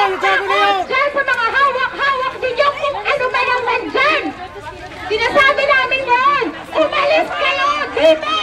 yan! Gago! Na yan! Dyan sa mga hawak-hawak ninyo kung ano ba yung nandyan! Sinasabi namin ngayon, umalis kayo dito!